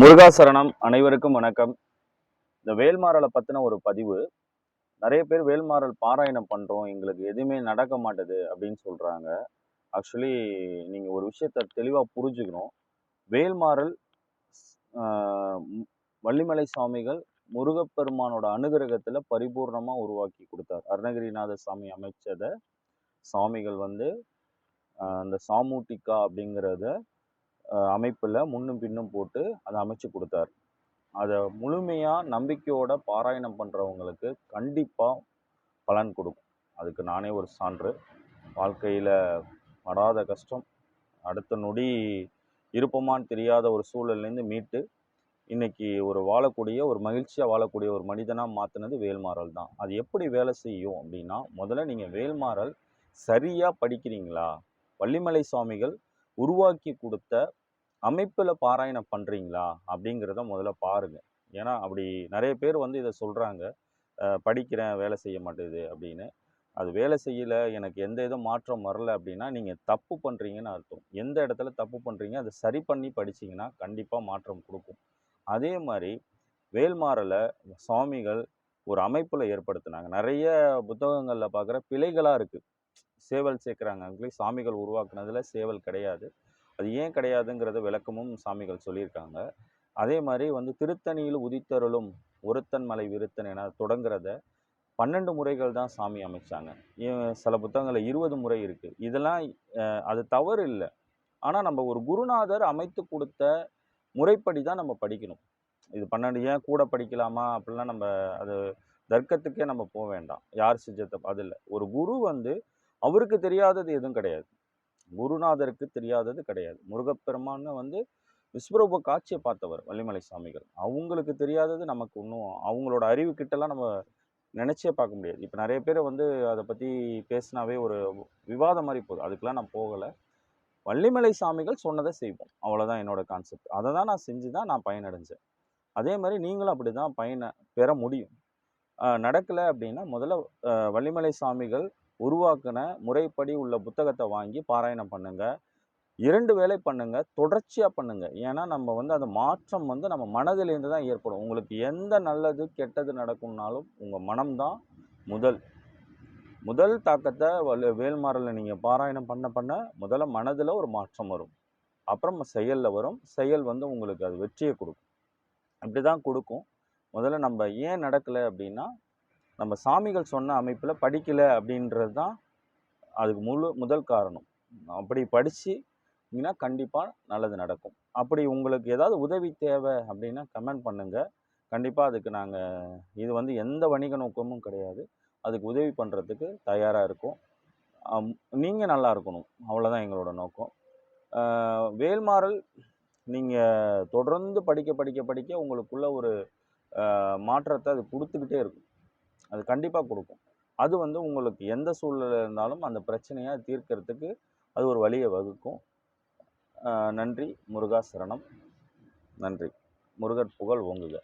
முருகாசரணம் அனைவருக்கும் வணக்கம். இந்த வேல்மாறலை பற்றின ஒரு பதிவு. நிறைய பேர் வேல்மாறல் பாராயணம் பண்ணுறோம் எங்களுக்கு எதுவுமே நடக்க மாட்டுது அப்படின்னு சொல்கிறாங்க ஆக்சுவலி நீங்கள் ஒரு விஷயத்த தெளிவாக புரிஞ்சுக்கணும். வேல்மாறல் வள்ளிமலை சுவாமிகள் முருகப்பெருமானோட அனுகிரகத்தில் பரிபூர்ணமாக உருவாக்கி கொடுத்தார். அருணகிரிநாத சாமி அமைச்சதை சுவாமிகள் வந்து அந்த சாமூட்டிக்கா அப்படிங்கிறத அமைப்பில் முன்னும் பின்னும் போட்டு அதை அமைச்சு கொடுத்தார். அதை முழுமையாக நம்பிக்கையோட பாராயணம் பண்ணுறவங்களுக்கு கண்டிப்பாக பலன் கொடுக்கும். அதுக்கு நானே ஒரு சான்று. வாழ்க்கையில் படாத கஷ்டம் அடுத்த நொடி இருப்போமான்னு தெரியாத ஒரு சூழல்லேருந்து மீட்டு இன்றைக்கி ஒரு வாழக்கூடிய ஒரு மகிழ்ச்சியாக வாழக்கூடிய ஒரு மனிதனாக மாற்றினது வேல்மாறல் தான். அது எப்படி வேலை செய்யும் அப்படின்னா முதல்ல நீங்கள் வேல்மாறல் சரியாக படிக்கிறீங்களா? வள்ளிமலை சுவாமிகள் உருவாக்கி கொடுத்த அமைப்பில் பாராயணம் பண்ணுறீங்களா அப்படிங்கிறத முதல்ல பாருங்கள் ஏன்னா அப்படி நிறைய பேர் வந்து இதை சொல்கிறாங்க படிக்கிறேன் வேலை செய்ய மாட்டேது அப்படின்னு. அது வேலை செய்யலை எனக்கு எந்த இதுவும் மாற்றம் வரல அப்படின்னா நீங்கள் தப்பு பண்ணுறீங்கன்னு அர்த்தம். எந்த இடத்துல தப்பு பண்ணுறீங்க அதை சரி பண்ணி படிச்சிங்கன்னா கண்டிப்பாக மாற்றம் கொடுக்கும். அதே மாதிரி வேல்மாறலை சுவாமிகள் ஒரு அமைப்பில் ஏற்படுத்தினாங்க. நிறைய புத்தகங்களில் பார்க்குற பிழைகளாக இருக்குது சேவல் சேர்க்குறாங்க அங்கே சாமிகள் உருவாக்குனதில் சேவல் கிடையாது. அது ஏன் கிடையாதுங்கிறத விளக்கமும் சாமிகள் சொல்லியிருக்காங்க. அதே மாதிரி வந்து திருத்தணியில் உதித்தருளும் ஒருத்தன் மலை விருத்தன் என தொடங்குறத பன்னெண்டு முறைகள் தான் சாமி அமைச்சாங்க. ஏன் சில புத்தகங்களில் இருபது முறை இருக்குது இதெல்லாம் அது தவறு இல்லை. ஆனால் நம்ம ஒரு குருநாதர் அமைத்து கொடுத்த முறைப்படி தான் நம்ம படிக்கணும். இது பன்னெண்டு ஏன் கூட படிக்கலாமா? அப்படிலாம் நம்ம அது தர்க்கத்துக்கே நம்ம போக வேண்டாம். யார் செஞ்சத? அது இல்லை. ஒரு குரு வந்து அவருக்கு தெரியாதது எதுவும் கிடையாது. குருநாதருக்கு தெரியாதது கிடையாது. முருகப்பெருமான்னு வந்து விஸ்வரூப காட்சியை பார்த்தவர் வள்ளிமலை சாமிகள். அவங்களுக்கு தெரியாதது நமக்கு இன்னும் அவங்களோட அறிவு கிட்டலாம் நம்ம நினச்சே பார்க்க முடியாது. இப்போ நிறைய பேர் வந்து அதை பற்றி பேசினாவே ஒரு விவாதம் மாதிரி போகுது. அதுக்கெலாம் நான் போகலை. வள்ளிமலை சாமிகள் சொன்னதை செய்வோம். அவ்வளோதான் என்னோடய கான்செப்ட் அதை தான் நான் செஞ்சு தான் நான் பயனடைஞ்சேன். அதே மாதிரி நீங்களும் அப்படி தான் பயனை பெற முடியும். நடக்கலை அப்படின்னா முதல்ல வள்ளிமலை சாமிகள் உருவாக்கின முறைப்படி உள்ள புத்தகத்தை வாங்கி பாராயணம் பண்ணுங்கள் இரண்டு வேளை பண்ணுங்க. தொடர்ச்சியாக பண்ணுங்க. ஏன்னா நம்ம வந்து அந்த மாற்றம் வந்து நம்ம மனதிலேருந்து தான் ஏற்படும். உங்களுக்கு எந்த நல்லது கெட்டது நடக்கும்னாலும் உங்கள் மனம்தான் முதல். முதல் தாக்கத்தை வலு வேல்மாறலில் நீங்கள் பாராயணம் பண்ண பண்ண முதல்ல மனதில் ஒரு மாற்றம் வரும். அப்புறம் செயலில் வரும். செயல் வந்து உங்களுக்கு அது வெற்றியை கொடுக்கும். அப்படி தான் கொடுக்கும். முதல்ல நம்ம ஏன் நடக்கலை அப்படின்னா நம்ம சாமிகள் சொன்ன அமைப்பில் படிக்கலை அப்படின்றது தான் அதுக்கு முழு முதல் காரணம். அப்படி படிச்சிங்கன்னா கண்டிப்பாக நல்லது நடக்கும். அப்படி உங்களுக்கு ஏதாவது உதவி தேவை அப்படின்னா கமெண்ட் பண்ணுங்கள் கண்டிப்பாக அதுக்கு நாங்கள் இது வந்து எந்த வணிக நோக்கமும் கிடையாது. அதுக்கு உதவி பண்ணுறதுக்கு தயாராக இருக்கும். நீங்கள் நல்லா இருக்கணும். அவ்வளோதான் எங்களோட நோக்கம். வேல்மாறல் நீங்கள் தொடர்ந்து படிக்க படிக்க படிக்க உங்களுக்குள்ள ஒரு மாற்றத்தை அது கொடுத்துக்கிட்டே இருக்கும். அது கண்டிப்பாக கொடுக்கும். அது வந்து உங்களுக்கு எந்த சூழ்நிலை இருந்தாலும் அந்த பிரச்சனையை தீர்க்கிறதுக்கு அது ஒரு வழியை வகுக்கும். நன்றி. முருகா சரணம். நன்றி. முருகர் புகழ் ஓங்குக.